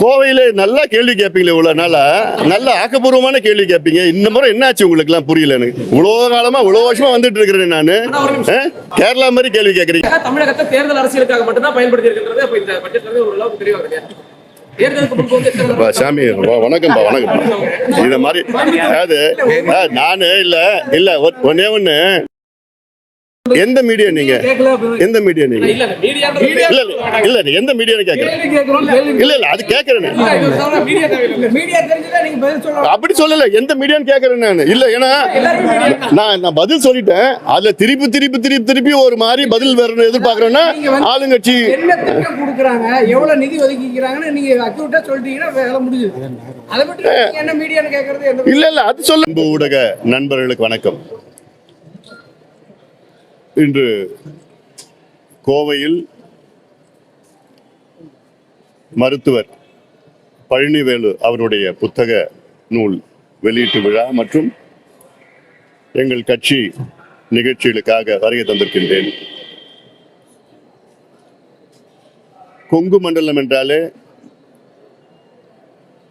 கோவையில நல்லா கேள்வி கேட்பீங்களே இவ்வளவு நாளா? நல்ல ஆக்கப்பூர்வமான கேள்வி கேட்பீங்க. இந்த முறை என்னாச்சு உங்களுக்கு எல்லாம் புரியல எனக்கு? இவ்வளவு காலமா இவ்வளவு வருஷமா வந்துட்டு இருக்கிறேன் நானு? கேரளா மாதிரி கேள்வி கேட்கறீங்க. தமிழகத்தை தேர்தல் அரசியலுக்காக மட்டும்தான் பயன்படுத்தி இருக்கின்றது அப்ப இந்த பட்ஜெட்ல இருந்து ஓரளவுக்கு தெளிவாக இருக்கு. தேர்தலுக்கு முன்பு வந்து எத்தனை பா, சாமி வா, வணக்கம்பா வணக்கம். இத மாதிரி அதாவது நானு இல்ல இல்ல ஒ- ஒண்ணே ஒண்ணு. எந்த மீடியா நீங்க எந்த மீடியா நீங்க? இல்ல இல்ல இல்ல இல்ல இல்ல நீ எந்த மீடியான்னு கேக்குறேன் இல்ல இல்ல அது கேக்குறேன். அப்படி சொல்லல எந்த மீடியான்னு கேக்குறேன் நான். இல்ல ஏன்னா நான் நான் பதில் சொல்லிட்டேன். அதுல திருப்பி திருப்பி திருப்பி திருப்பி ஒரு மாதிரி பதில் வரணும் எதிர்பார்க்கறேன்னா ஆளுங்கட்சி என்ன திட்டம் கொடுக்குறாங்க? எவ்வளவு நிதி ஒதுக்கிக்கிறாங்கன்னு நீங்க அக்யூட்டா சொல்லிட்டீங்கன்னா வேலை முடிஞ்சுது. அதை மட்டும் என்ன மீடியான்னு கேட்கறது எந்த இல்ல இல்ல அது சொல்ல ஊடக நண்பர்களுக்கு வணக்கம். இன்று கோவையில் மருத்துவர் பழனிவேலு அவருடைய புத்தக நூல் வெளியீட்டு விழா மற்றும் எங்கள் கட்சி நிகழ்ச்சிகளுக்காக வருகை தந்திருக்கின்றேன். கொங்கு மண்டலம் என்றாலே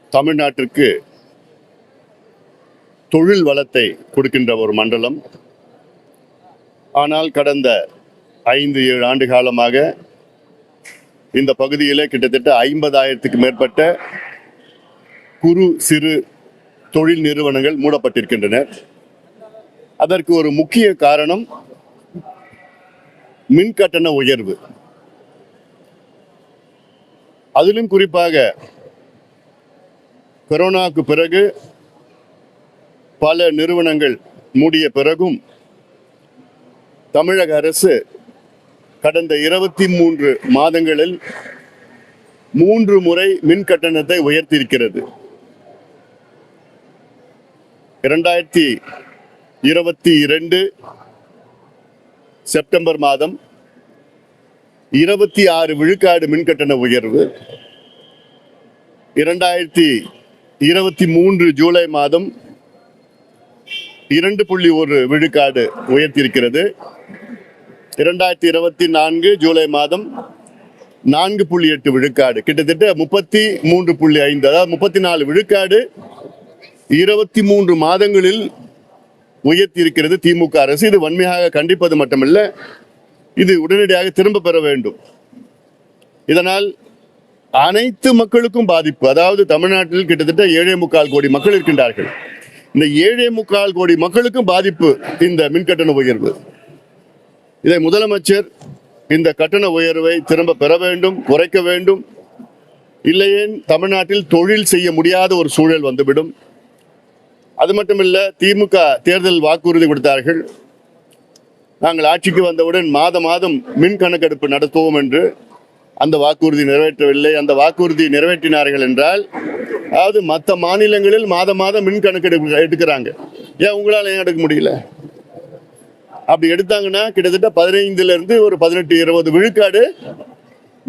தமிழ்நாட்டிற்கு தொழில் வளத்தை கொடுக்கின்ற ஒரு மண்டலம். ஆனால் கடந்த ஐந்து ஏழு ஆண்டு காலமாக இந்த பகுதியிலே கிட்டத்தட்ட ஐம்பதாயிரத்துக்கு மேற்பட்ட குறு சிறு தொழில் நிறுவனங்கள் மூடப்பட்டிருக்கின்றன. அதற்கு ஒரு முக்கிய காரணம் மின் கட்டண உயர்வு. அதிலும் குறிப்பாக கொரோனாவுக்கு பிறகு பல நிறுவனங்கள் மூடிய பிறகும் தமிழக அரசு கடந்த இருபத்தி மூன்று மாதங்களில் மூன்று முறை மின் கட்டணத்தை உயர்த்தியிருக்கிறது. இரண்டாயிரத்தி இருபத்தி இரண்டு செப்டம்பர் மாதம் இருபத்தி ஆறு விழுக்காடு மின் கட்டண உயர்வு. இரண்டாயிரத்தி இருபத்தி மூன்று ஜூலை மாதம் இரண்டு புள்ளி ஒரு விழுக்காடு உயர்த்தியிருக்கிறது. இரண்டாயிரத்தி இருபத்தி நான்கு ஜூலை மாதம் நான்கு புள்ளி எட்டு விழுக்காடு. கிட்டத்தட்ட முப்பத்தி மூன்று புள்ளி ஐந்து அதாவது முப்பத்தி நாலு விழுக்காடு இருபத்தி மூன்று மாதங்களில் உயர்த்தியிருக்கிறது திமுக அரசு. இது வன்மையாக கண்டிப்பது மட்டுமல்ல இது உடனடியாக திரும்ப பெற வேண்டும். இதனால் அனைத்து மக்களுக்கும் பாதிப்பு. அதாவது தமிழ்நாட்டில் கிட்டத்தட்ட ஏழே முக்கால் கோடி மக்கள் இருக்கின்றார்கள். இந்த ஏழே முக்கால் கோடி மக்களுக்கும் பாதிப்பு இந்த மின் கட்டண உயர்வு. இதை முதலமைச்சர் இந்த கட்டண உயர்வை திரும்ப பெற வேண்டும் குறைக்க வேண்டும். இல்லையேன் தமிழ்நாட்டில் தொழில் செய்ய முடியாத ஒரு சூழல் வந்துவிடும். அது மட்டுமில்ல திமுக தேர்தல் வாக்குறுதி கொடுத்தார்கள். நாங்கள் ஆட்சிக்கு வந்தவுடன் மாத மாதம் மின் கணக்கெடுப்பு நடத்துவோம் என்று அந்த வாக்குறுதி நிறைவேற்றவில்லை. அந்த வாக்குறுதி நிறைவேற்றினார்கள் என்றால் அதாவது மற்ற மாநிலங்களில் மாத மாதம் மின் கணக்கெடுப்பு எடுக்கிறாங்க. ஏன் உங்களால் ஏன் எடுக்க முடியல? அப்படி எடுத்தாங்கன்னா கிட்டத்தட்ட பதினைந்துல இருந்து ஒரு பதினெட்டு இருபது விழுக்காடு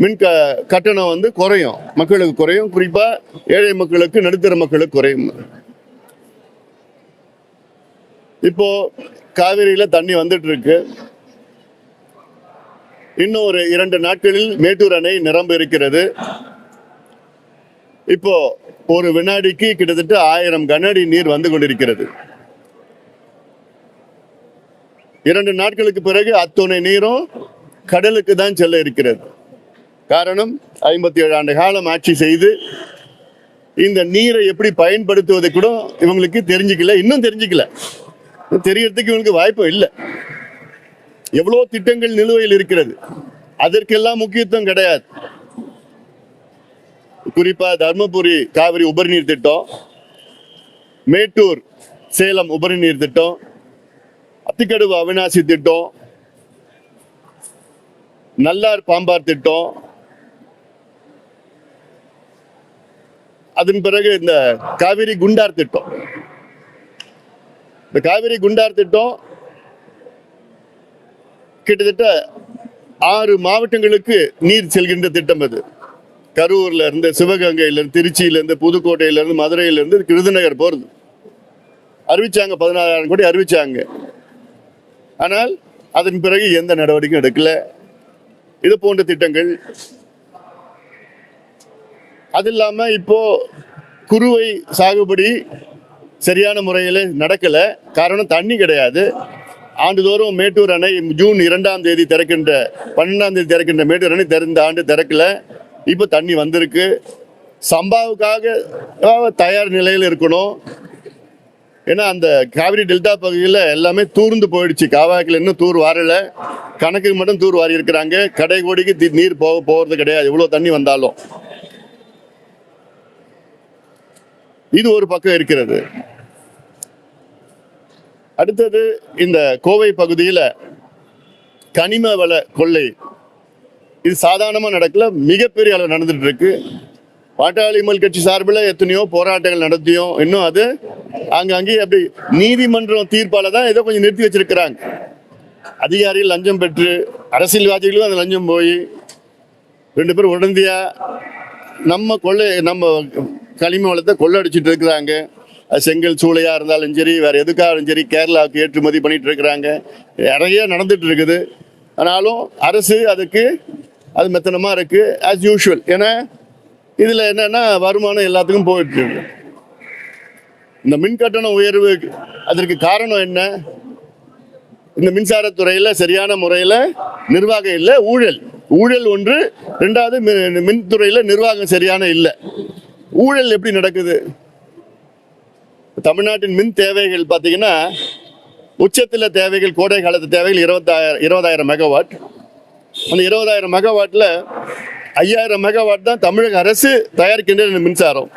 மின் க கட்டணம் வந்து குறையும். மக்களுக்கு குறையும். குறிப்பா ஏழை மக்களுக்கு நடுத்தர மக்களுக்கு குறையும். இப்போ காவிரியில தண்ணி வந்துட்டு இருக்கு இன்னும் ஒரு இரண்டு நாட்களில் மேட்டூர் அணை நிரம்ப இருக்கிறது. இப்போ ஒரு வினாடிக்கு கிட்டத்தட்ட ஆயிரம் கனஅடி நீர் வந்து கொண்டிருக்கிறது. இரண்டு நாட்களுக்கு பிறகு அத்துணை நீரும் கடலுக்கு தான் செல்ல இருக்கிறது. காரணம் ஐம்பத்தி ஏழு ஆண்டு காலம் ஆட்சி செய்து இந்த நீரை எப்படி பயன்படுத்துவதை கூட இவங்களுக்கு தெரிஞ்சுக்கல இன்னும் தெரிஞ்சுக்கல. தெரியறதுக்கு இவங்களுக்கு வாய்ப்பு இல்லை. எவ்வளோ திட்டங்கள் நிலுவையில் இருக்கிறது. அதற்கெல்லாம் முக்கியத்துவம் கிடையாது. குறிப்பா தர்மபுரி காவிரி உபரிநீர் திட்டம் மேட்டூர் சேலம் உபரிநீர் திட்டம் அத்திக்கடவு அவினாசி திட்டம் நல்லார் பாம்பார் திட்டம் அதன் பிறகு இந்த காவிரி குண்டார் திட்டம். இந்த காவிரி குண்டார் திட்டம் கிட்டத்தட்ட ஆறு மாவட்டங்களுக்கு நீர் செல்கின்ற திட்டம் அது. கரூர்ல இருந்து சிவகங்கையில இருந்து திருச்சியில இருந்து புதுக்கோட்டையில இருந்து மதுரையில இருந்து விருதுநகர் போறது. அறிவிச்சாங்க பதினாறாயிரம் கோடி அறிவிச்சாங்க. ஆனால் அதன் பிறகு எந்த நடவடிக்கையும் எடுக்கல. இது போன்ற திட்டங்கள். அது இல்லாமல் இப்போ குறுவை சாகுபடி சரியான முறையில் நடக்கலை. காரணம் தண்ணி கிடையாது. ஆண்டுதோறும் மேட்டூர் அணை ஜூன் இரண்டாம் தேதி திறக்கின்ற பன்னெண்டாம் தேதி திறக்கின்ற மேட்டூர் அணை திறந்த ஆண்டு திறக்கல. இப்போ தண்ணி வந்திருக்கு. சம்பாவுக்காக தயார் நிலையில் இருக்கணும். ஏன்னா அந்த காவிரி டெல்டா பகுதியில் எல்லாமே தூர்ந்து போயிடுச்சு. காவாக்கில் இன்னும் தூர் வரல. கணக்குக்கு மட்டும் தூர் வாரி இருக்கிறாங்க. கடை கோடிக்கு தி- நீர் போக போகிறது கிடையாது. எவ்வளோ தண்ணி வந்தாலும். இது ஒரு பக்கம் இருக்கிறது. அடுத்தது இந்த கோவை பகுதியில் கனிம வள கொள்ளை. இது சாதாரணமாக நடக்கல. மிகப்பெரிய அளவு நடந்துட்டு இருக்கு. பாட்டாளிமல் கட்சி சார்பில் எத்தனையோ போராட்டங்கள் நடத்தியும் இன்னும் அது அங்கங்கே அப்படி நீதிமன்றம் தீர்ப்பால் தான் ஏதோ கொஞ்சம் நிறுத்தி வச்சிருக்கிறாங்க. அதிகாரிகள் லஞ்சம் பெற்று அரசியல்வாதிகளும் அந்த லஞ்சம் போய் ரெண்டு பேரும் உடந்தியாக நம்ம கொள்ளை நம்ம களிம வளத்தை கொள்ளடிச்சிட்டு இருக்கிறாங்க. செங்கல் சூளையாக இருந்தாலும் சரி வேறு எதுக்காக சரி கேரளாவுக்கு ஏற்றுமதி பண்ணிட்டு இருக்கிறாங்க. நிறைய நடந்துட்டு இருக்குது. ஆனாலும் அரசு அதுக்கு அது மெத்தனமாக இருக்குது ஆஸ் யூஷுவல் ஏன்னா இதுல என்னன்னா வருமானம் எல்லாத்துக்கும் போயிட்டு இருக்கு. இந்த மின் கட்டண உயர்வு அதற்கு காரணம் என்ன? இந்த மின்சாரத்துறையில் சரியான முறையில் நிர்வாகம் இல்லை ஊழல். ஊழல் ஒன்று. ரெண்டாவது மி- மின்துறையில் நிர்வாகம் சரியான இல்லை. ஊழல் எப்படி நடக்குது? தமிழ்நாட்டின் மின் தேவைகள் பார்த்தீங்கன்னா உச்சத்தில் தேவைகள் கோடை காலத்து தேவைகள் இருபத்தாயிரம் இருபதாயிரம் மெகாவாட். அந்த இருபதாயிரம் மெகாவாட்டில் ஐயாயிரம் மெகாவாட் தான் தமிழக அரசு தயாரிக்கின்ற இந்த மின்சாரம்.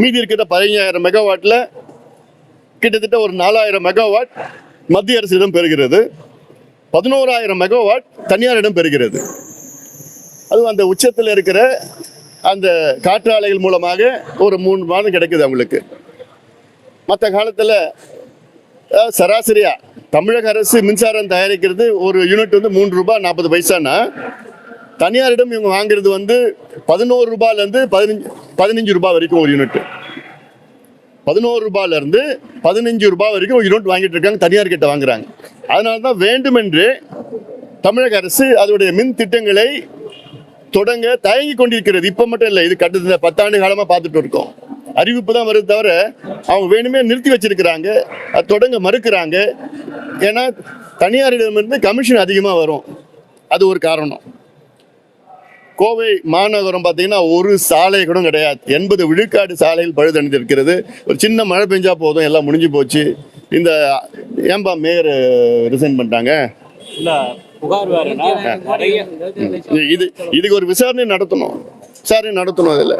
மீதி இருக்கிற பதினஞ்சாயிரம் மெகாவாட்டில் கிட்டத்தட்ட ஒரு நாலாயிரம் மெகாவாட் மத்திய அரசிடம் பெறுகிறது. பதினோராயிரம் மெகாவாட் தனியாரிடம் பெறுகிறது. அதுவும் அந்த உச்சத்தில் இருக்கிற அந்த காற்றாலைகள் மூலமாக ஒரு மூணு மாதம் கிடைக்குது அவங்களுக்கு. மற்ற காலத்தில் சராசரியாக தமிழக அரசு மின்சாரம் தயாரிக்கிறது ஒரு யூனிட் வந்து மூன்று ரூபாய் நாற்பது பைசானா தனியாரிடம் இவங்க வாங்குறது வந்து பதினோரு ரூபாயிலேருந்து பதினஞ்சு பதினஞ்சு ரூபாய் வரைக்கும் ஒரு யூனிட் பதினோரு ரூபாயிலேருந்து பதினஞ்சு ரூபாய் வரைக்கும் ஒரு யூனிட் வாங்கிட்டு இருக்காங்க தனியார் கிட்ட வாங்குறாங்க. அதனால தான் வேண்டுமென்று தமிழக அரசு அதோடைய மின் திட்டங்களை தொடங்க தயங்கி கொண்டிருக்கிறது. இப்போ மட்டும் இல்லை இது கட்டத்தில் பத்தாண்டு காலமாக பார்த்துட்டு இருக்கோம். அறிவிப்பு தான் வருது தவிர அவங்க வேணுமே நிறுத்தி வச்சிருக்கிறாங்க அது தொடங்க மறுக்கிறாங்க. ஏன்னா தனியாரிடமிருந்து கமிஷன் அதிகமாக வரும். அது ஒரு காரணம். கோவை மாநகரம் பார்த்தீங்கன்னா ஒரு சாலை கூட கிடையாது. எண்பது விழுக்காடு சாலைகள் பழுதடைந்து இருக்கிறது ஒரு சின்ன மழை பெஞ்சா போதும் எல்லாம் முடிஞ்சு போச்சு. இந்த ஏன்பா மேயர் ரிசைன் பண்ணிட்டாங்க? இது இதுக்கு ஒரு விசாரணை நடத்தணும். விசாரணை நடத்தணும் அதில்.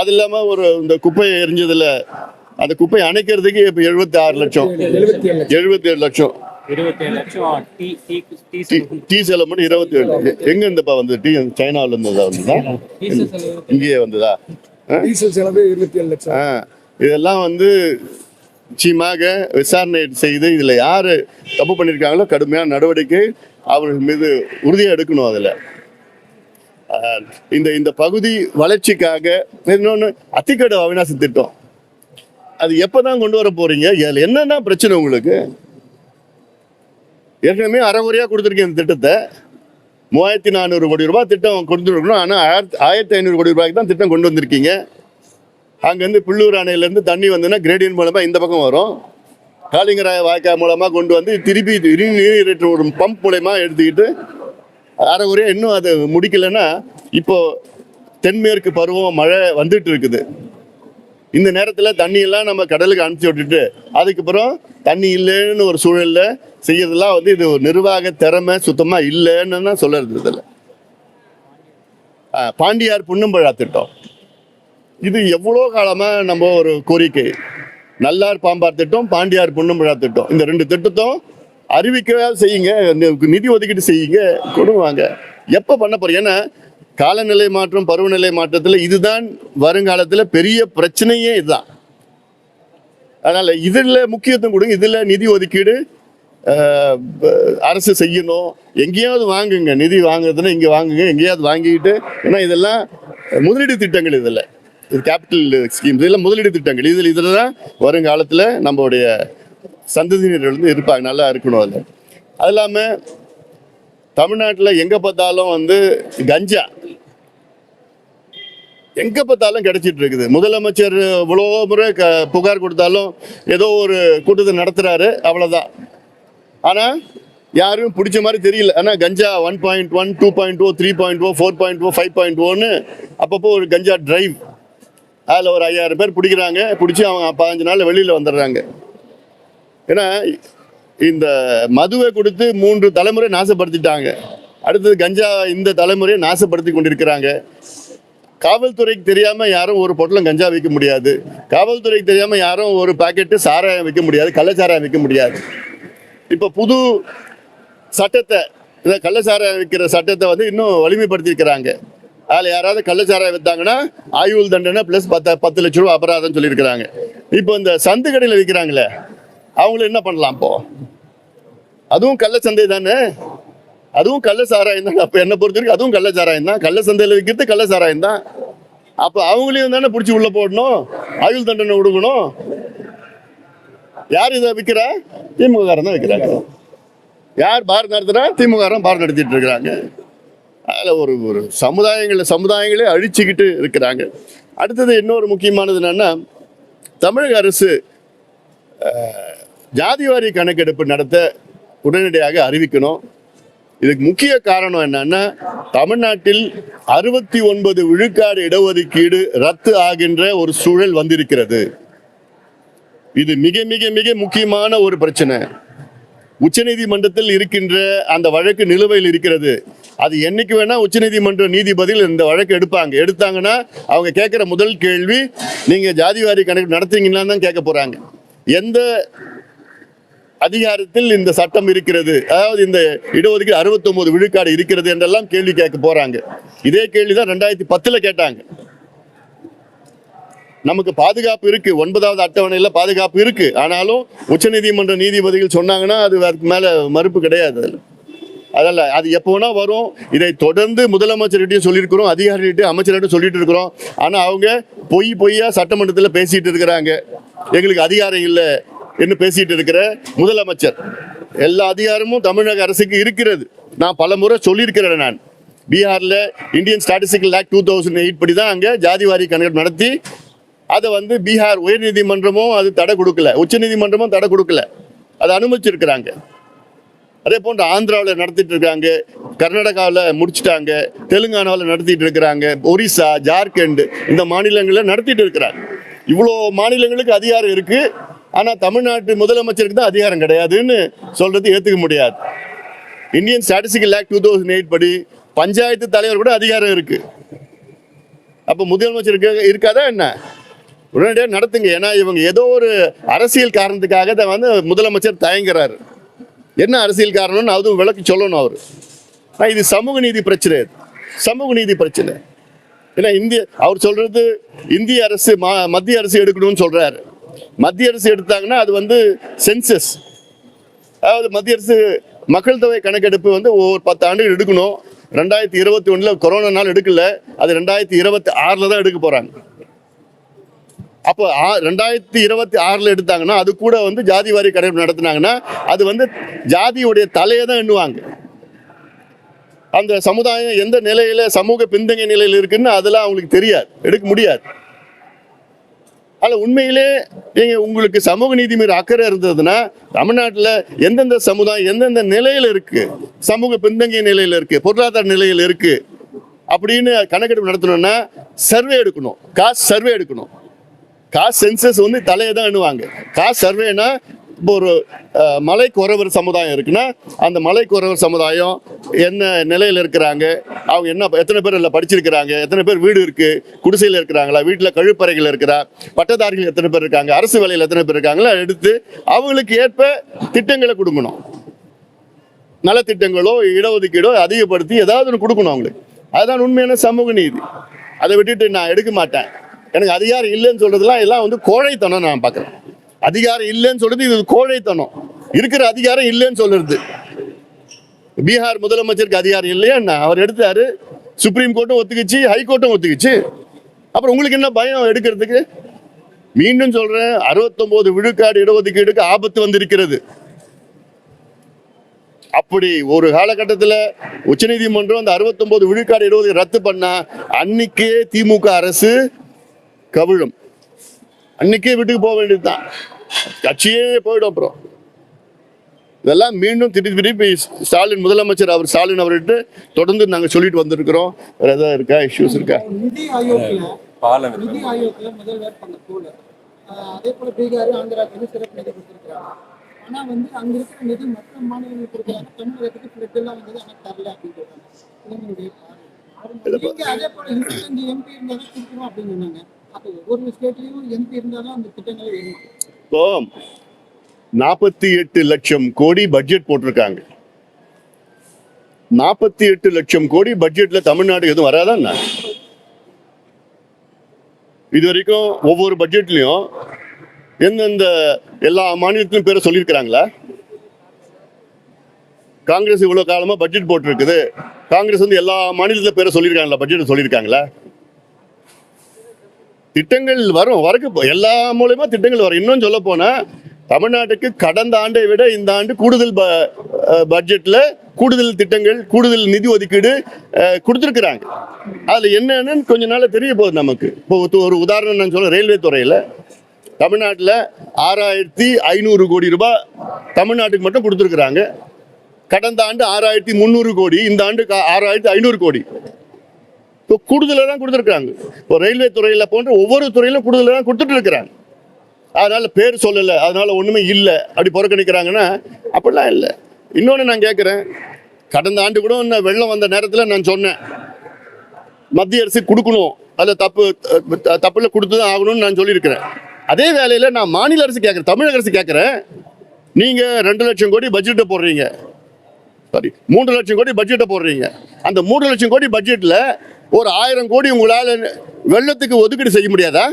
அது இல்லாமல் ஒரு இந்த குப்பையை எரிஞ்சதில் அந்த குப்பையை அணைக்கிறதுக்கு இப்போ எழுபத்தி ஆறு லட்சம். எழுபத்தி ஏழு லட்சம். இருபத்தேழு லட்சம் டீ டீ டீ டீ- டீ செலவு மட்டும் இருபத்தி ஏழு எங்க இருந்தப்பா வந்து டீ சைனாவில் இருந்ததா வந்ததா? இங்கேயே வந்ததா? டீசல் செலவு இருபத்தி ஏழு லட்சம். ஆ, இதெல்லாம் வந்து நிச்சயமாக விசாரணை செய்து இதில் யார் தப்பு பண்ணியிருக்காங்களோ கடுமையான நடவடிக்கை அவர்கள் மீது உறுதியாக எடுக்கணும் அதில். இந்த இந்த பகுதி வளர்ச்சிக்காக இன்னொன்று அத்திக்கடை அவிநாசி திட்டம். அது எப்போ தான் கொண்டு வர போறீங்க? இதில் என்னென்ன பிரச்சனை உங்களுக்கு? ஏற்கனவே அறகுறையாக கொடுத்துருக்கேன் இந்த திட்டத்தை. மூவாயிரத்தி நானூறு கோடி ரூபாய் திட்டம் கொடுத்துருக்கணும். ஆனால் ஆயிரத்தி ஆயிரத்தி ஐநூறு கோடி ரூபாய்க்கு தான் திட்டம் கொண்டு வந்திருக்கீங்க. அங்கேருந்து புள்ளூர் அணையிலேருந்து தண்ணி வந்ததுன்னா கிரேடியன் மூலமாக இந்த பக்கம் வரும். காளிங்கராய வாய்க்கால் மூலமாக கொண்டு வந்து திருப்பி இது ஒரு பம்ப் மூலயமா எடுத்துக்கிட்டு அரைகுறையாக இன்னும் அது முடிக்கலைன்னா இப்போது தென்மேற்கு பருவம் மழை வந்துட்டு இருக்குது. இந்த நேரத்தில் தண்ணியெல்லாம் நம்ம கடலுக்கு அனுப்பிச்சி விட்டுட்டு அதுக்கப்புறம் தண்ணி இல்லைன்னு ஒரு சூழலில் செய்யறதுலாம் வந்து இது ஒரு நிர்வாக திறமை சுத்தமாக இல்லைன்னு தான் சொல்லுறது இதில். பாண்டியார் புன்னும்பழா திட்டம். இது எவ்வளோ காலமாக நம்ம ஒரு கோரிக்கை. நல்லார் பாம்பார் திட்டம் பாண்டியார் புன்னும்பழா திட்டம். இந்த ரெண்டு திட்டத்தும் அறிவிக்கவே செய்யுங்க நிதி ஒதுக்கீடு செய்யுங்க கொடுவாங்க எப்போ பண்ண போகிறோம் ஏன்னா காலநிலை மாற்றம் பருவநிலை மாற்றத்தில் இதுதான் வருங்காலத்தில் பெரிய பிரச்சனையே இதுதான். அதனால் இதில் முக்கியத்துவம் கொடுங்க இதில் நிதி ஒதுக்கீடு அரசு செய்யணும். எங்கேயாவது வாங்குங்க. நிதி வாங்குறதுன்னா இங்கே வாங்குங்க. எங்கேயாவது வாங்கிட்டு ஏன்னா இதெல்லாம் முதலீடு திட்டங்கள் இதில். இது கேபிட்டல் ஸ்கீம்ஸ் இதெல்லாம் முதலீடு திட்டங்கள். இதில் இதில் தான் வருங்காலத்தில் நம்மளுடைய சந்ததியினர் வந்து இருப்பாங்க. நல்லா இருக்கணும் அதில். அது இல்லாமல் தமிழ்நாட்டில் எங்கே பார்த்தாலும் வந்து கஞ்சா. எங்கே பார்த்தாலும் கிடைச்சிட்டு இருக்குது. முதலமைச்சர் இவ்வளோ முறை க புகார் கொடுத்தாலும் ஏதோ ஒரு கூட்டத்தை நடத்துகிறாரு அவ்வளோதான் ஆனால் யாரும் பிடிச்ச மாதிரி தெரியல. ஆனால் கஞ்சா one point one two point o three point o four point o five point ஓன்னு அப்பப்போ ஒரு கஞ்சா டிரைவ் அதில் ஒரு ஐயாயிரம் பேர் பிடிக்கிறாங்க. பிடிச்சி அவங்க பதினஞ்சு நாள் வெளியில் வந்துடுறாங்க. ஏன்னா இந்த மதுவை கொடுத்து மூன்று தலைமுறை நாசப்படுத்திட்டாங்க. அடுத்தது கஞ்சா இந்த தலைமுறையை நாசப்படுத்தி கொண்டிருக்கிறாங்க. காவல்துறைக்கு தெரியாமல் யாரும் ஒரு பொட்டலம் கஞ்சா விற்க முடியாது. காவல்துறைக்கு தெரியாமல் யாரும் ஒரு பாக்கெட்டு சாராயம் விற்க முடியாது கள்ளச்சாராயம் விற்க முடியாது. இப்போ புது சட்டத்தை இந்த கள்ளச்சாராயம் விற்கிற சட்டத்தை வந்து இன்னும் வலிமைப்படுத்தியிருக்கிறாங்க. அதில் யாராவது கள்ளச்சாராயம் விற்றாங்கன்னா ஆயுள் தண்டனை ப்ளஸ் பத்து பத்து லட்ச ரூபா அபராதம் சொல்லியிருக்கிறாங்க. இப்போ இந்த சந்து கடையில் விற்கிறாங்களே அவங்கள என்ன பண்ணலாம் இப்போ? அதுவும் கள்ள சந்தை தானே? அதுவும் கள்ள சாராயம் தான். அப்போ என்னை பொறுத்த வரைக்கும் அதுவும் கள்ள சாராயம் தான். கள்ள சந்தையில் விற்கிறது கள்ள சாராயம் தான். அப்போ அவங்களையும் தானே பிடிச்சி உள்ளே போடணும்? ஆயுள் தண்டனை கொடுக்கணும் யார் இதை விற்கிறா? திமுக தான் விற்கிறாங்க. யார் பாரத் நடத்துறா? திமுக பாரத் நடத்திட்டு இருக்கிறாங்க. அதில் ஒரு ஒரு சமுதாயங்களை சமுதாயங்களே அழிச்சுக்கிட்டு இருக்கிறாங்க. அடுத்தது இன்னொரு முக்கியமானது என்னென்னா தமிழக அரசு ஜாதிவாரி கணக்கெடுப்பு நடத்த உடனடியாக அறிவிக்கணும். இதுக்கு முக்கிய காரணம் என்னன்னா தமிழ்நாட்டில் அறுபத்தி ஒன்பது விழுக்காடு இடஒதுக்கீடு ரத்து ஆகின்ற ஒரு சூழல் வந்திருக்கிறது. இது மிக மிக மிக முக்கியமான ஒரு பிரச்சனை. உச்சநீதிமன்றத்தில் இருக்கின்ற அந்த வழக்கு நிலுவையில் இருக்கிறது. அது என்னைக்கு வேணா உச்சநீதிமன்ற நீதிபதியில் இந்த வழக்கு எடுப்பாங்க. எடுத்தாங்கன்னா அவங்க கேட்குற முதல் கேள்வி நீங்கள் ஜாதிவாரி கணக்கு நடத்துறீங்களா தான் கேட்க போறாங்க. எந்த அதிகாரத்தில் இந்த சட்டம் இருக்கிறது? அதாவது இந்த இடஒதுக்கீடு 69 விழுக்காடு இருக்கிறது என்றெல்லாம் கேள்வி கேட்க போறாங்க. இதே கேள்வி தான் ரெண்டாயிரத்தி பத்தில் கேட்டாங்க. நமக்கு பாதுகாப்பு இருக்கு. ஒன்பதாவது அட்டவணையில பாதுகாப்பு இருக்கு. ஆனாலும் உச்சநீதிமன்ற நீதிபதிகள் சொன்னாங்கன்னா அது அதுக்கு மேல மறுப்பு கிடையாது அதில். அதல்ல அது எப்போ வரும். இதை தொடர்ந்து முதலமைச்சர்கிட்டையும் சொல்லியிருக்கிறோம் அதிகாரிகிட்டையும் அமைச்சர்கிட்ட சொல்லிட்டு இருக்கிறோம். ஆனால் அவங்க பொய் பொய்யா சட்டமன்றத்தில் பேசிட்டு இருக்கிறாங்க. எங்களுக்கு அதிகாரம் இல்லை என்று பேசிட்டு இருக்கிற முதலமைச்சர். எல்லா அதிகாரமும் தமிழக அரசுக்கு இருக்கிறது. நான் பல முறை சொல்லியிருக்கிறேன் நான். பீகாரில் Indian statistical act two thousand eight படி தான் அங்கே ஜாதிவாரி கணக்கு நடத்தி அதை வந்து பீகார் உயர்நீதிமன்றமும் அது தடை கொடுக்கல. உச்சநீதிமன்றமும் தடை கொடுக்கல. அதை அனுமதிச்சிருக்கிறாங்க. அதே போன்று ஆந்திராவில் நடத்திட்டு இருக்காங்க. கர்நாடகாவில் முடிச்சுட்டாங்க. தெலுங்கானாவில் நடத்திட்டு இருக்கிறாங்க. ஒரிசா ஜார்க்கண்ட் இந்த மாநிலங்களில் நடத்திட்டு இருக்கிறாங்க. இவ்வளோ மாநிலங்களுக்கு அதிகாரம் இருக்கு. ஆனால் தமிழ்நாட்டு முதலமைச்சருக்கு தான் அதிகாரம் கிடையாதுன்னு சொல்றது ஏற்றுக்க முடியாது. Indian statistical act two thousand eight படி பஞ்சாயத்து தலைவர் கூட அதிகாரம் இருக்கு. அப்போ முதலமைச்சருக்கு இருக்காதா என்ன? உடனடியாக நடத்துங்க. ஏன்னா இவங்க ஏதோ ஒரு அரசியல் காரணத்துக்காக தான் வந்து முதலமைச்சர் தயங்குறாரு. என்ன அரசியல் காரணம்னு அதுவும் விளக்கி சொல்லணும் அவர். இது சமூக நீதி பிரச்சனை சமூக நீதி பிரச்சனை. ஏன்னா இந்திய அவர் சொல்றது இந்திய அரசு மா மத்திய அரசு எடுக்கணும்னு சொல்றாரு. மத்திய அரசு எடுத்தாங்கன்னா அது வந்து சென்சஸ். அதாவது மத்திய அரசு மக்கள் தொகை கணக்கெடுப்பு வந்து ஒவ்வொரு பத்து ஆண்டுகள் எடுக்கணும். ரெண்டாயிரத்தி இருபத்தி ஒன்றில் கொரோனா நாள் எடுக்கல. அது ரெண்டாயிரத்தி இருபத்தி ஆறில் தான் எடுக்க போகிறாங்க அப்போ ரெண்டாயிரத்தி இருபத்தி ஆறில் எடுத்தாங்கன்னா அது கூட வந்து ஜாதி வாரி கணக்கெடுப்பு நடத்தினாங்கன்னா அது வந்து ஜாதியுடைய தலையை தான் எண்ணுவாங்க. அந்த சமுதாயம் எந்த நிலையில் சமூக பின்தங்கிய நிலையில் இருக்குன்னு அதெல்லாம் அவங்களுக்கு தெரியாது எடுக்க முடியாது. அதில் உண்மையிலே நீங்கள் உங்களுக்கு சமூக நீதி மீது அக்கறை இருந்ததுன்னா தமிழ்நாட்டில் எந்தெந்த சமுதாயம் எந்தெந்த நிலையில் இருக்குது சமூக பின்தங்கிய நிலையில் இருக்குது பொருளாதார நிலையில் இருக்குது அப்படின்னு கணக்கெடுப்பு நடத்தணும்னா சர்வே எடுக்கணும் காசு சர்வே எடுக்கணும். காசு சென்சஸ் வந்து தலையை தான் எண்ணுவாங்க. காசு சர்வேனா இப்போ ஒரு மலை குறவர் சமுதாயம் இருக்குன்னா அந்த மலை குறவர் சமுதாயம் என்ன நிலையில் இருக்கிறாங்க? அவங்க என்ன எத்தனை பேர் இல்லை படிச்சிருக்கிறாங்க? எத்தனை பேர் வீடு இருக்குது குடிசையில் இருக்கிறாங்களா? வீட்டில் கழிப்பறைகள் இருக்கிறா பட்டதாரிகள் எத்தனை பேர் இருக்காங்க? அரசு வேலையில் எத்தனை பேர் இருக்காங்களா எடுத்து அவங்களுக்கு ஏற்ப திட்டங்களை கொடுக்கணும். நலத்திட்டங்களோ இடஒதுக்கீடோ அதிகப்படுத்தி ஏதாவது ஒன்று கொடுக்கணும் அவங்களுக்கு. அதுதான் உண்மையான சமூக நீதி. அதை விட்டுட்டு நான் எடுக்க மாட்டேன். எனக்கு அதிகாரம் இல்லைன்னு சொல்றதுலாம் எல்லாம் வந்து கோழைத்தனம் நான் பார்க்குறேன். அதிகாரம் இல்லைன்னு சொல்றது இது கோழைத்தனம். இருக்கிற அதிகாரம் இல்லைன்னு சொல்றது. பீகார் முதலமைச்சருக்கு அதிகாரம் இல்லையா என்ன? அவர் எடுத்தாரு. சுப்ரீம் கோர்ட்டும் ஒத்துக்குச்சு ஹைகோர்ட்டும் ஒத்துக்குச்சு. அப்புறம் உங்களுக்கு என்ன பயம் எடுக்கிறதுக்கு? மீண்டும் சொல்றேன் அறுபத்தொன்பது விழுக்காடு இடஒதுக்கீடுக்கு ஆபத்து வந்திருக்கிறது. அப்படி ஒரு காலகட்டத்தில் உச்சநீதிமன்றம் அந்த 69 விழுக்காடு இடஒதுக்கீடு ரத்து பண்ணா அன்னைக்கே திமுக அரசு கவிழும். அன்னைக்கே வீட்டுக்கு போக வேண்டியதுதான். கட்சியே போயிடும் அப்புறம். இதெல்லாம் மீண்டும் திருப்பி திருப்பி ஸ்டாலின் முதலமைச்சர் அவர் ஸ்டாலின் அவர்கிட்ட தொடர்ந்து நாங்கள் சொல்லிட்டு வந்திருக்கிறோம். வேற ஏதாவது இருக்கா? இஷ்யூஸ் இருக்கா? அதே போல. நீங்க எம்பி இருந்தாலும் அப்படின்னு சொன்னாங்க. அப்போ ஒவ்வொரு ஸ்டேட்லயும் எம்பி இருந்தாலும் அந்த திட்டங்களை இப்போ நாற்பத்தி எட்டு லட்சம் கோடி பட்ஜெட் போட்டிருக்காங்க. நாற்பத்தி எட்டு லட்சம் கோடி பட்ஜெட்ல தமிழ்நாடு எதுவும் வராதா இது வரைக்கும் ஒவ்வொரு பட்ஜெட்லயும் எந்தெந்த எல்லா மாநிலத்திலும் பேரை சொல்லியிருக்கிறாங்களா? காங்கிரஸ் இவ்வளவு காலமா பட்ஜெட் போட்டிருக்குது. காங்கிரஸ் வந்து எல்லா மாநிலத்திலும் பேரை சொல்லியிருக்காங்களா? பட்ஜெட் சொல்லியிருக்காங்களா? திட்டங்கள் வரும் வரக்கு எல்லா மூலயமா திட்டங்கள் வரும். இன்னும் சொல்ல போனால் தமிழ்நாட்டுக்கு கடந்த ஆண்டை விட இந்த ஆண்டு கூடுதல் ப- பட்ஜெட்டில் கூடுதல் திட்டங்கள் கூடுதல் நிதி ஒதுக்கீடு கொடுத்துருக்குறாங்க. அதில் என்னென்னு கொஞ்ச நாள் தெரிய போகுது நமக்கு. இப்போ ஒரு- உதாரணம் நான் சொல்ல ரயில்வே துறையில். தமிழ்நாட்டில் ஆறாயிரத்தி ஐநூறு கோடி ரூபாய் தமிழ்நாட்டுக்கு மட்டும் கொடுத்துருக்குறாங்க. கடந்த ஆண்டு ஆறாயிரத்தி முந்நூறு கோடி இந்த ஆண்டு ஆறாயிரத்தி ஐநூறு கோடி. கூடுதலாக தான் கொடுத்துருக்காங்க இப்போ ரயில்வே துறையில் போன்ற ஒவ்வொரு துறையிலும் கூடுதலாக தான் கொடுத்துட்டு இருக்கிறாங்க. பேர் சொல்லலை அதனால் ஒன்றுமே இல்லை அப்படி புறக்கணிக்கிறாங்கன்னா அப்படிலாம் இல்லை. இன்னொன்று நான் கேட்குறேன் கடந்த ஆண்டு கூட இன்னும் வெள்ளம் வந்த நேரத்தில் நான் சொன்னேன். மத்திய அரசு கொடுக்கணும் அதில் தப்பு தப்பில் கொடுத்து தான் ஆகணும்னு நான் சொல்லியிருக்கிறேன். அதே வேலையில் நான் மாநில அரசு கேட்குறேன் தமிழக அரசு கேட்குறேன் நீங்கள் ரெண்டு லட்சம் கோடி பட்ஜெட்டை போடுறீங்க. சாரி மூன்று லட்சம் கோடி பட்ஜெட்டை போடுறீங்க. அந்த மூன்று லட்சம் கோடி பட்ஜெட்டில் ஒரு ஆயிரம் கோடி உங்களால் வெள்ளத்துக்கு ஒதுக்கீடு செய்ய முடியாதா?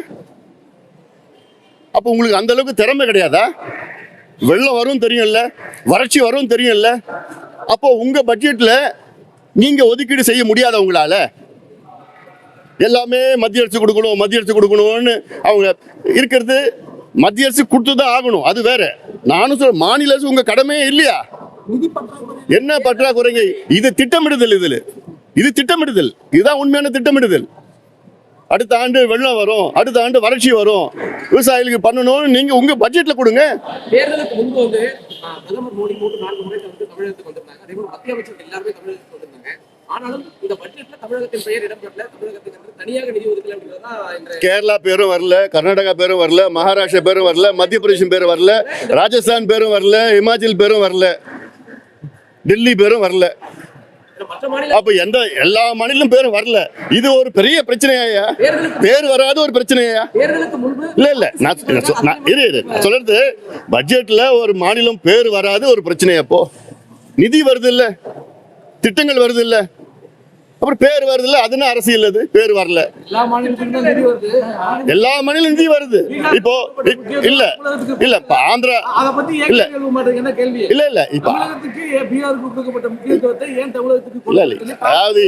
அப்போ உங்களுக்கு அந்த அளவுக்கு திறமை கிடையாதா? வெள்ளம் வரும் தெரியும்ல வறட்சி வரும் தெரியும்ல. அப்போ உங்கள் பட்ஜெட்டில் நீங்கள் ஒதுக்கீடு செய்ய முடியாத உங்களால்? எல்லாமே மத்திய அரசு கொடுக்கணும் மத்திய அரசு கொடுக்கணும்னு அவங்க இருக்கிறது மத்திய அரசு கொடுத்து தான் ஆகணும் அது வேற. நானும் சொல்ல மாநில அரசு உங்கள் கடமையே இல்லையா? என்ன பற்றாக்குறைங்க? இது திட்டமிடுதல் இதுல. இது திட்டமிடுதல். இதுதான் உண்மையான திட்டமிடுதல். அடுத்த ஆண்டு வெள்ளம் வரும். அடுத்த ஆண்டு வறட்சி வரும். விவசாயிகளுக்கு பண்ணணும்னு நீங்க உங்க பட்ஜெட்ல கொடுங்க. தேர்தலுக்கு முன்பு வந்து ஆஹ், பிரதமர் மோடி மூன்று நான்கு முறை வந்து தமிழகத்துக்கு வந்திருந்தாங்க. அதே போல மத்திய அமைச்சர்கள் எல்லாருமே தமிழகத்துக்கு வந்திருந்தாங்க. ஆனாலும் இந்த பட்ஜெட்ல தமிழகத்தின் பெயர் இடம்பெறல. தமிழகத்துக்கு வந்து தனியாக நிதி ஒதுக்கல அப்படின்றதுதான் இன்றைய கேரளா பேரும் வரல கர்நாடகா பேரும் வரல மகாராஷ்டிரா பேரும் வரல மத்திய பிரதேசம் பேரும் வரல ராஜஸ்தான் பேரும் வரல இமாச்சல் பேரும் வரல. டெல்லி பேரும் வரல. அப்ப எந்த எல்லா மாநிலம் பேரும் வரல. இது ஒரு பெரிய பிரச்சனையா பேர் வராத ஒரு பிரச்சனையா இல்ல இல்ல நான் இரு இரு. சொல்றது பட்ஜெட்ல ஒரு மாநிலம் பேர் வராது ஒரு பிரச்சனை அப்போ? நிதி வருது இல்ல? திட்டங்கள் வருது இல்ல? அப்புறம் பேர் வருது இல்ல அதுன்னு அரசியல் அது? பேர் வரல. எல்லா மாநிலம் நிதி வருது. இப்போ இல்ல இல்ல இப்ப ஆந்திரா இல்ல. இல்ல இல்ல இப்ப இல்ல இல்ல அதாவது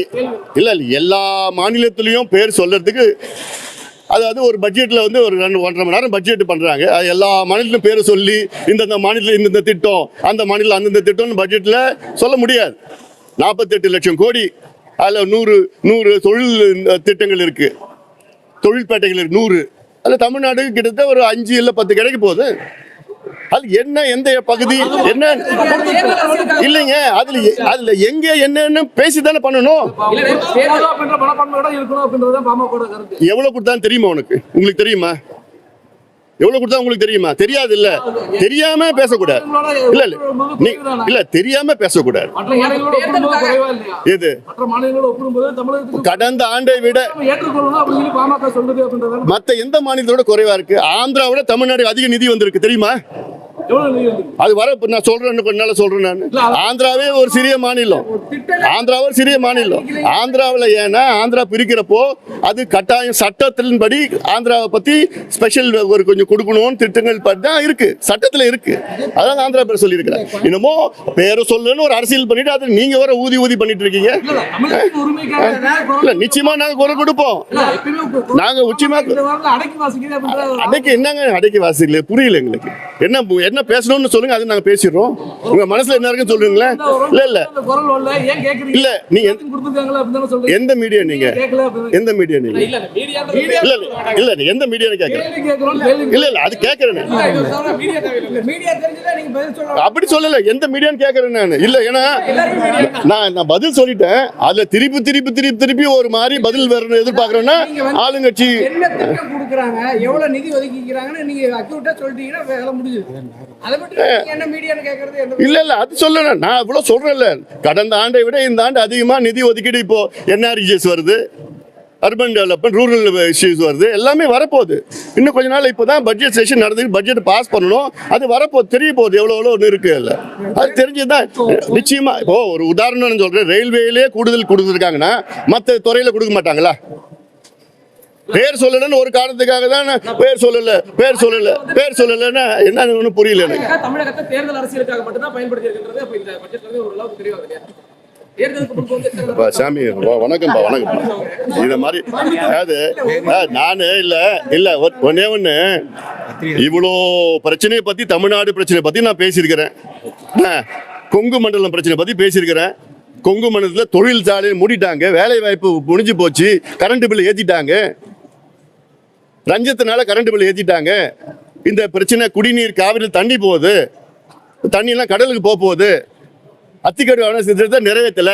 இல்ல இல்ல எல்லா மாநிலத்திலயும் பேர் சொல்றதுக்கு அதாவது ஒரு பட்ஜெட்ல வந்து ஒரு ரெண்டு ஒன்றரை மணி நேரம் பட்ஜெட் பண்றாங்க. அது எல்லா மாநிலத்திலும் பேரை சொல்லி இந்தந்த மாநிலத்தில் இந்தந்த திட்டம் அந்த மாநிலம் அந்தந்த திட்டம்னு பட்ஜெட்ல சொல்ல முடியாது. நாற்பத்தெட்டு லட்சம் கோடி அதில் நூறு நூறு தொழில் திட்டங்கள் இருக்கு. தொழிற்பேட்டைகள் இருக்கு நூறு. அதில் தமிழ்நாடு கிட்டத்தட்ட ஒரு அஞ்சு இல்லை பத்து கிடைக்க போகுது. அது என்ன எந்த பகுதி என்ன? இல்லைங்க அதுல அதுல எங்க என்னன்னு பேசி தானே பண்ணணும் எவ்வளவு கொடுத்தான்னு தெரியுமா உனக்கு? உங்களுக்கு தெரியுமா? எவ்வளவு கொடுத்தா உங்களுக்கு தெரியுமா? தெரியாது இல்ல தெரியாம பேசக்கூடாது. இல்ல இல்ல. நீ இல்ல தெரியாம பேசக்கூடாது. எது? கடந்த ஆண்டை விட மத்த எந்த மாநிலத்தோட குறைவா இருக்கு? ஆந்திராவோட தமிழ்நாடு அதிக நிதி வந்திருக்கு. தெரியுமா? அது வர நான் சொல்றேன் கொஞ்ச நாள் சொல்றேன் நான். ஆந்திராவே ஒரு சிறிய மாநிலம். ஆந்திரா ஒரு சிறிய மாநிலம். ஆந்திராவில் ஏன்னா ஆந்திரா பிரிக்கிறப்போ அது கட்டாயம் சட்டத்தின்படி ஆந்திராவை பத்தி ஸ்பெஷல் ஒரு கொஞ்சம் கொடுக்கணும்னு திட்டங்கள் தான் இருக்கு. சட்டத்துல இருக்கு. அதான் ஆந்திரா பேர் சொல்லியிருக்கிறேன். என்னமோ பேரை சொல்லுன்னு ஒரு அரசியல் பண்ணிட்டு அது நீங்க வர ஊதி ஊதி பண்ணிட்டு இருக்கீங்க. இல்ல நிச்சயமா நாங்க குரல் கொடுப்போம். நாங்க உச்சிமா அடைக்கு என்னங்க அடைக்கு வாசிக்கல புரியல எங்களுக்கு. என்ன என்ன என்ன பேசணும்னு சொல்லுங்க அது நாங்க பேசிடுறோம். உங்க மனசுல என்ன இருக்குன்னு சொல்லுங்களேன் இல்ல இல்ல இல்ல. நீங்க எந்த மீடியா நீங்க? எந்த மீடியா நீங்க? இல்ல மீடியா மீடியா இல்ல எந்த மீடியான்னு கேக்குறேன் இல்ல இல்ல அது கேக்குறேன் மீடியா மீடியா அப்படி சொல்லல எந்த மீடியான்னு கேக்குறேன் நான். இல்ல ஏன்னா மீடியா நான் நான் பதில் சொல்லிட்டேன். அதுல திருப்பி திருப்பி திருப்பி திருப்பி ஒரு மாதிரி பதில் வரணும் எதிர்பார்க்கறேன்னா ஆளுங்கட்சி என்ன திட்டம் கொடுக்குறாங்க? எவ்வளவு நிதி ஒதுக்கிக்கிறாங்கன்னு நீங்க அக்யூட்டா சொல்லிட்டீங்கன்னா வேலை முடிஞ்சுது. இல்ல இல்ல அது சொல்லல. நான் இவ்வளவு சொல்றேன்ல. கடந்த ஆண்டை விட இந்த ஆண்டு அதிகமா நிதி ஒதுக்கீடு இப்போ என்ஆர்ஜிஎஸ் வருது. அர்பன் டெவலப்மெண்ட் ரூரல் இஷ்யூஸ் வருது. எல்லாமே வரப்போகுது. இன்னும் கொஞ்ச நாள் இப்போ தான் பட்ஜெட் செஷன் நடந்து பட்ஜெட் பாஸ் பண்ணணும். அது வரப்போகுது தெரிய போகுது. எவ்வளோ எவ்வளோ ஒன்று இருக்கு இல்லை அது தெரிஞ்சதுதான் நிச்சயமா இப்போ ஒரு உதாரணம் நான் சொல்றேன் ரயில்வேலே கூடுதல் கொடுத்துருக்காங்கன்னா மற்ற துறையில கொடுக்க மாட்டாங்களா? பேர் சொல்லலன்னு ஒரு காரணத்துக்காக தான் பேர் சொல்லல பேர் சொல்லல பேர் சொல்லலைன்னா என்னன்னு ஒன்றும் புரியல எனக்கு. தமிழகத்தை தேர்தல் அரசியலுக்காக மட்டும்தான் பயன்படுத்தி இருக்கின்றது அப்ப இந்த பட்ஜெட்ல ஓரளவுக்கு தெரியவாங்க இல்லையா தேர்தலுக்கு முன்பு வந்து எத்தனை அப்பா, சாமி வ- வணக்கம்ப்பா வணக்கம்ப்பா. இத மாதிரி அதாவது நான் இல்ல இல்ல ஒ- ஒண்ணே இவ்வளோ பிரச்சனையை பத்தி தமிழ்நாடு பிரச்சனையை பத்தி நான் பேசியிருக்கிறேன். கொங்கு மண்டலம் பிரச்சனை பத்தி பேசியிருக்கிறேன். கொங்கு மண்டலத்துல தொழில் சாலையை மூடிட்டாங்க வேலை வாய்ப்பு முடிஞ்சு போச்சு கரண்ட் பில் ஏத்திட்டாங்க. ரஞ்சத்தினால கரண்ட் பில் ஏற்றிட்டாங்க இந்த பிரச்சனை குடிநீர் காவிரி தண்ணி போகுது. தண்ணியெல்லாம் கடலுக்கு போக போகுது. அத்திக்கடு வன சித்திரத்தை நிறைவேற்றல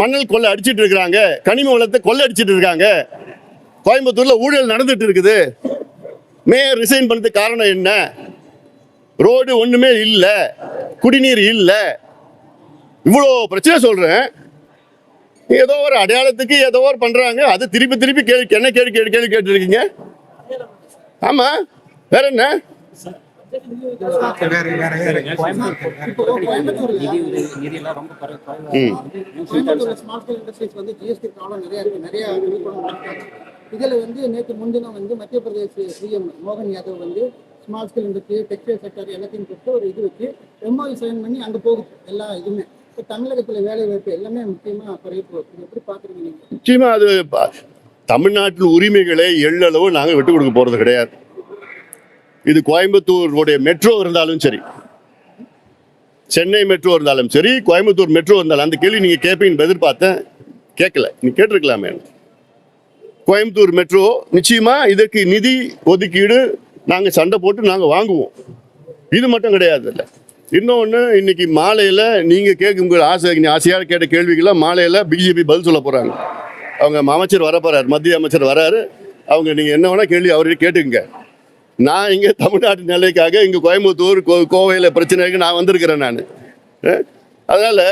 மணல் கொள்ளை அடிச்சிட்டு இருக்கிறாங்க. கனிம வளத்தை கொள்ளை அடிச்சிட்டு இருக்காங்க. கோயம்புத்தூரில் ஊழல் நடந்துட்டு இருக்குது. மேயர் ரிசைன் பண்ணதுக்கு காரணம் என்ன? ரோடு ஒன்றுமே இல்லை. குடிநீர் இல்லை. இவ்வளோ பிரச்சனை சொல்கிறேன் ஏதோ ஒரு அடையாளத்துக்கு ஏதோ ஒரு பண்றாங்க. அது திருப்பி திருப்பி கேள்வி என்ன கேள்வி கேள்வி கேள்வி கேட்டுருக்கீங்க? ஆமா. வேற என்ன. இதுல வந்து நேற்று முன்தினம் வந்து மத்திய பிரதேச சிஎம் மோகன் யாதவ் வந்து small scale industry textile sector எல்லாத்தையும் கூப்பிட்டு ஒரு இது வச்சு சைன் பண்ணி அங்க போகுது. எல்லா இதுவுமே. தமிழகத்துல வேலை வாய்ப்பு எல்லாமே முக்கியமா குறைய போகுது. எப்படி பாக்குறீங்க நிச்சயமா அது தமிழ்நாட்டில் உரிமைகளை எள்ளளவு நாங்கள் விட்டு கொடுக்க போறது கிடையாது. இது கோயம்புத்தூருடைய மெட்ரோ இருந்தாலும் சரி சென்னை மெட்ரோ இருந்தாலும் சரி கோயம்புத்தூர் மெட்ரோ இருந்தாலும் அந்த கேள்வி நீங்க கேட்பீங்கன்னு எதிர்பார்த்தேன். கேட்கல. நீ கேட்டிருக்கலாமே. கோயம்புத்தூர் மெட்ரோ நிச்சயமா இதற்கு நிதி ஒதுக்கீடு நாங்க சண்டை போட்டு நாங்க வாங்குவோம். இது மட்டும் கிடையாது இல்லை இன்னொன்று இன்னைக்கு மாலையில் நீங்கள் கேட்கும் உங்கள் ஆசை ஆசையாக கேட்ட கேள்விக்கெல்லாம் மாலையில் பிஜேபி பதில் சொல்ல போகிறாங்க அவங்க அமைச்சர் வர மத்திய அமைச்சர் வராரு. அவங்க நீங்கள் என்ன வேணால் கேள்வி அவர்கிட்ட கேட்டுக்குங்க. நான் இங்கே தமிழ்நாட்டு நிலைக்காக இங்கே கோயம்புத்தூர் கோ கோவையில் பிரச்சனைக்கு நான் வந்திருக்கிறேன் நான். அதனால்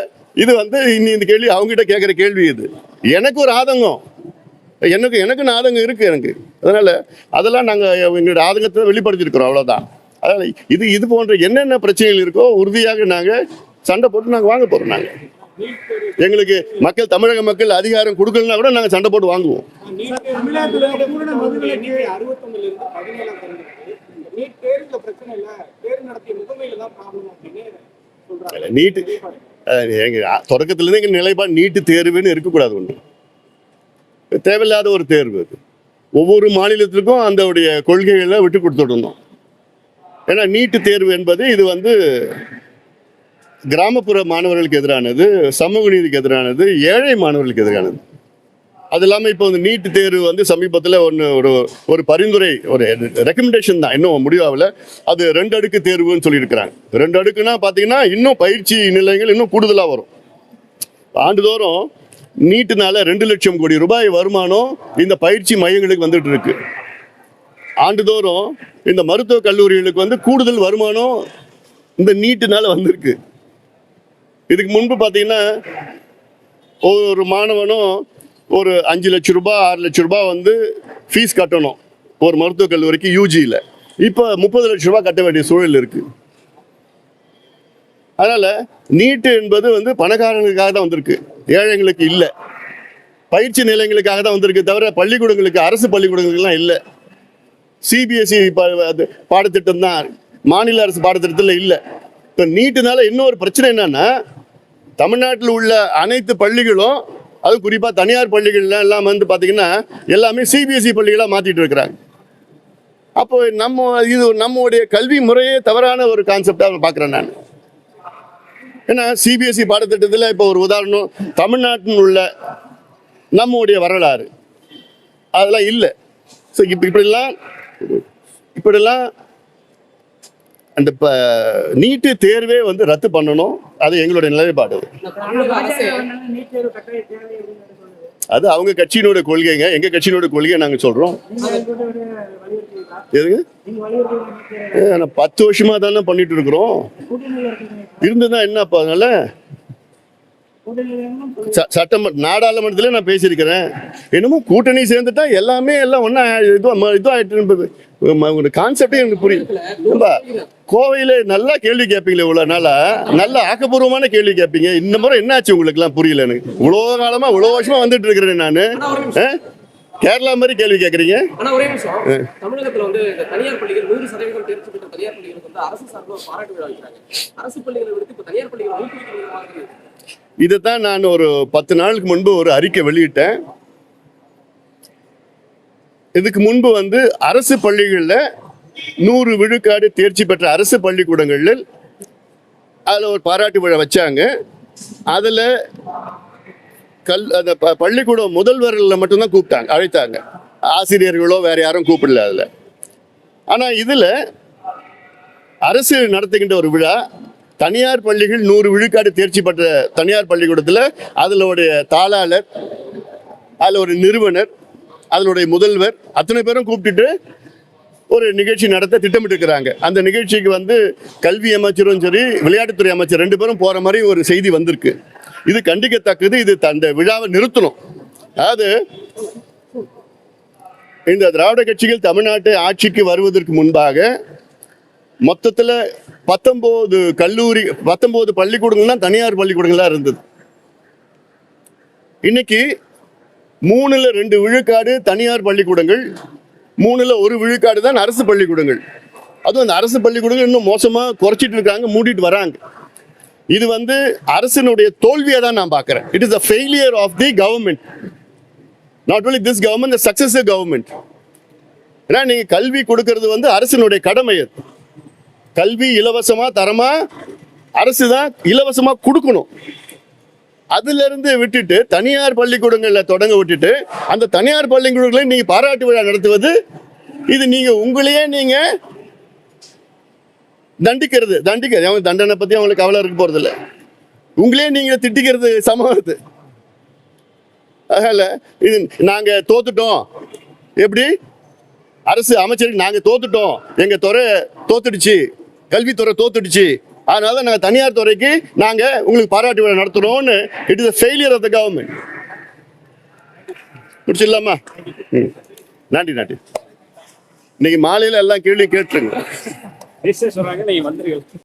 இது வந்து இன்னி இந்த கேள்வி அவங்ககிட்ட கேட்குற கேள்வி இது. எனக்கு ஒரு ஆதங்கம். எனக்கு எனக்குன்னு ஆதங்கம் இருக்குது எனக்கு. அதனால் அதெல்லாம் நாங்கள் எங்களுடைய ஆதங்கத்தை வெளிப்படுத்தியிருக்கிறோம் அவ்வளோதான் அதனால் இது இது போன்ற என்னென்ன பிரச்சனைகள் இருக்கோ உறுதியாக நாங்கள் சண்டை போட்டு நாங்கள் வாங்க போகிறோம் நாங்கள் எங்களுக்கு மக்கள் தமிழக மக்கள் அதிகாரம் கொடுக்கலன்னா கூட நாங்கள் சண்டை போட்டு வாங்குவோம். நீட்டு எங்கள் தொடக்கத்துலேருந்து எங்கள் நிலைப்பாடு நீட்டு தேர்வுன்னு இருக்கக்கூடாது ஒன்று தேவையில்லாத ஒரு தேர்வு அது. ஒவ்வொரு மாநிலத்திற்கும் அதோடைய கொள்கைகளை விட்டு கொடுத்துட்டு இருந்தோம். ஏன்னா நீட்டு தேர்வு என்பது இது வந்து கிராமப்புற மாணவர்களுக்கு எதிரானது சமூக நீதிக்கு எதிரானது ஏழை மாணவர்களுக்கு எதிரானது. அது இல்லாமல் இப்போ வந்து நீட் தேர்வு வந்து சமீபத்தில் ஒன்று ஒரு ஒரு பரிந்துரை ஒரு ரெக்கமெண்டேஷன் தான். இன்னும் முடிவாகல. அது ரெண்டு அடுக்கு தேர்வுன்னு சொல்லியிருக்கிறாங்க. ரெண்டு அடுக்குன்னா பார்த்தீங்கன்னா இன்னும் பயிற்சி நிலையங்கள் இன்னும் கூடுதலாக வரும். ஆண்டுதோறும் நீட்டுனால ரெண்டு லட்சம் கோடி ரூபாய் வருமானம் இந்த பயிற்சி மையங்களுக்கு வந்துட்டு இருக்கு. ஆண்டுதோறும் இந்த மருத்துவக் கல்லூரிகளுக்கு வந்து கூடுதல் வருமானம் இந்த நீட்டுனால வந்திருக்கு. இதுக்கு முன்பு பார்த்தீங்கன்னா ஒரு மாணவனும் ஒரு அஞ்சு லட்ச ரூபாய் ஆறு லட்ச ரூபாய் வந்து ஃபீஸ் கட்டணும் ஒரு மருத்துவக் கல்லூரிக்கு யூஜியில் இப்போ முப்பது லட்ச ரூபாய் கட்ட வேண்டிய சூழல் இருக்கு. அதனால நீட்டு என்பது வந்து பணக்காரங்களுக்காக தான் வந்திருக்கு. ஏழைங்களுக்கு இல்லை. பயிற்சி நிலையங்களுக்காக தான் வந்திருக்கு தவிர பள்ளிக்கூடங்களுக்கு அரசு பள்ளிக்கூடங்களுக்குலாம் இல்லை. சிபிஎஸ்சி பாடத்திட்டம் தான். மாநில அரசு பாடத்திட்டத்தில் இல்லை. இப்போ நீட்டுனால இன்னொரு பிரச்சனை என்னன்னா தமிழ்நாட்டில் உள்ள அனைத்து பள்ளிகளும் அது குறிப்பாக தனியார் பள்ளிகள்லாம் எல்லாம் வந்து பார்த்தீங்கன்னா எல்லாமே சிபிஎஸ்சி பள்ளிகளாக மாற்றிட்டு இருக்கிறாங்க. அப்போ நம்ம இது நம்முடைய கல்வி முறையே தவறான ஒரு கான்செப்டாக பார்க்குறேன் நான். ஏன்னா சிபிஎஸ்சி பாடத்திட்டத்தில் இப்போ ஒரு உதாரணம் தமிழ்நாட்டில் உள்ள நம்முடைய வரலாறு. அதெல்லாம் இல்லை. ஸோ இப்போ இப்படிலாம் இப்படிலாம் அந்த இப்போ நீட்டு தேர்வே வந்து ரத்து பண்ணணும். அது எங்களுடைய நிலைப்பாடு. அது அவங்க கட்சியினோட கொள்கைங்க. எங்க கட்சியினோட கொள்கையை நாங்க சொல்றோம். எதுங்க? பத்து வருஷமா தானே பண்ணிட்டு இருக்கிறோம். இருந்துதான் என்ன அதனால ச- சட்டமன்ற நாடாளுமன்றத்துல நான் பேசியிருக்கிறேன். என்னமோ கூட்டணி சேர்ந்துட்டா எல்லாமே எல்லாம் ஒன்னா இதுவா இதுவாயிட்டு ஒரு கான்செப்டே எனக்கு ஏம்பா, கோவையில நல்லா கேள்வி கேட்பீங்களே இவ்வளவு நாளா? நல்ல ஆக்கப்பூர்வமான கேள்வி கேட்பீங்க இந்த முறை என்னாச்சு உங்களுக்கு எல்லாம் புரியல எனக்கு? இவ்வளவு காலமா இவ்வளவு வருஷமா வந்துட்டு இருக்கிறேன் நானு? கேரளா மாதிரி கேள்வி கேட்குறீங்க ஆனா ஒரே நிமிஷம். தமிழகத்துல வந்து இந்த தனியார் பள்ளிகள் நூறு சதவீதம் தேர்ச்சி பெற்ற தனியார் பள்ளிகளுக்கு வந்து அரசு சார்பில் ஒரு பாராட்டு விழா வைக்கிறாங்க. அரசு பள்ளிகளை விடுத்து இப்ப தனியார் பள்ளிகளை ஊக்குவிக்கிற விதமாக இருக்கு. இதைத்தான் நான் ஒரு பத்து நாளுக்கு முன்பு ஒரு அறிக்கை வெளியிட்டேன். இதுக்கு முன்பு வந்து அரசு பள்ளிகளில் நூறு விழுக்காடு தேர்ச்சி பெற்ற அரசு பள்ளிக்கூடங்களில் அதில் ஒரு பாராட்டு விழா வச்சாங்க. அதில் கல் அந்த ப- பள்ளிக்கூடம் முதல்வர்களில் மட்டும்தான் கூப்பிட்டாங்க அழைத்தாங்க. ஆசிரியர்களோ வேற யாரும் கூப்பிடல அதில். ஆனால் இதில் அரசு நடத்துகின்ற ஒரு விழா தனியார் பள்ளிகள் நூறு விழுக்காடு தேர்ச்சி பெற்ற தனியார் பள்ளிக்கூடத்தில் அதிலுடைய தாளாளர் அதில் ஒரு நிறுவனர் அதனுடைய முதல்வர் அத்தனை பேரும் கூப்பிட்டுட்டு ஒரு நிகழ்ச்சி நடத்த திட்டமிட்டுருக்கிறாங்க. அந்த நிகழ்ச்சிக்கு வந்து கல்வி அமைச்சரும் சரி விளையாட்டுத்துறை அமைச்சர் ரெண்டு பேரும் போகிற மாதிரி ஒரு செய்தி வந்திருக்கு. இது கண்டிக்கத்தக்கது இது அந்த விழாவை நிறுத்தணும். அதாவது இந்த திராவிட கட்சிகள் தமிழ்நாட்டு ஆட்சிக்கு வருவதற்கு முன்பாக மொத்தத்தில் பத்தொம்போது கல்லூரி பத்தொம்போது பள்ளிக்கூடங்கள் தான் தனியார் பள்ளிக்கூடங்களா இருந்தது. இன்னைக்கு மூணுல ரெண்டு விழுக்காடு தனியார் பள்ளிக்கூடங்கள் மூணுல ஒரு விழுக்காடு தான் அரசு பள்ளிக்கூடங்கள். அதுவும் அந்த அரசு பள்ளிக்கூடங்கள் இன்னும் மோசமாக குறைச்சிட்டு இருக்காங்க மூடிட்டு வராங்க. இது வந்து அரசினுடைய தோல்வியை தான் நான் பார்க்குறேன். It is the failure of the government not only this government the successive government ஏன்னா நீங்க கல்வி கொடுக்கறது வந்து அரசினுடைய கடமை அது. கல்வி இலவசமா தரமா அரசு தான் இலவசமா கொடுக்கணும். அதுல இருந்து விட்டுட்டு தனியார் பள்ளிக்கூடங்களில் தொடங்க விட்டுட்டு அந்த தனியார் பள்ளிக்கூடங்களை நீங்க பாராட்டு விழா நடத்துவது இது நீங்க உங்களையே நீங்க தண்டிக்கிறது தண்டிக்கிறது. அவங்க தண்டனை பத்தி அவங்களுக்கு கவலை இருக்க போறது இல்லை உங்களே நீங்க திட்டிக்கிறது சமம் அது. இது நாங்க தோத்துட்டோம். எப்படி? அரசு அமைச்சருக்கு நாங்க தோத்துட்டோம். எங்க துறை தோத்துடுச்சு. கல்வித்துறை தோத்துடுச்சு. அதனால நாங்க தனியார் துறைக்கு நாங்க உங்களுக்கு பாராட்டு விழா நடத்துறோம்னு it is failure of the government முடிச்சிடலாமா? ம். நன்றி நன்றி. இன்னைக்கு மாலையில எல்லாம் கேள்வி கேட்டுருங்க. சொல்றாங்க நீங்க வந்துருங்க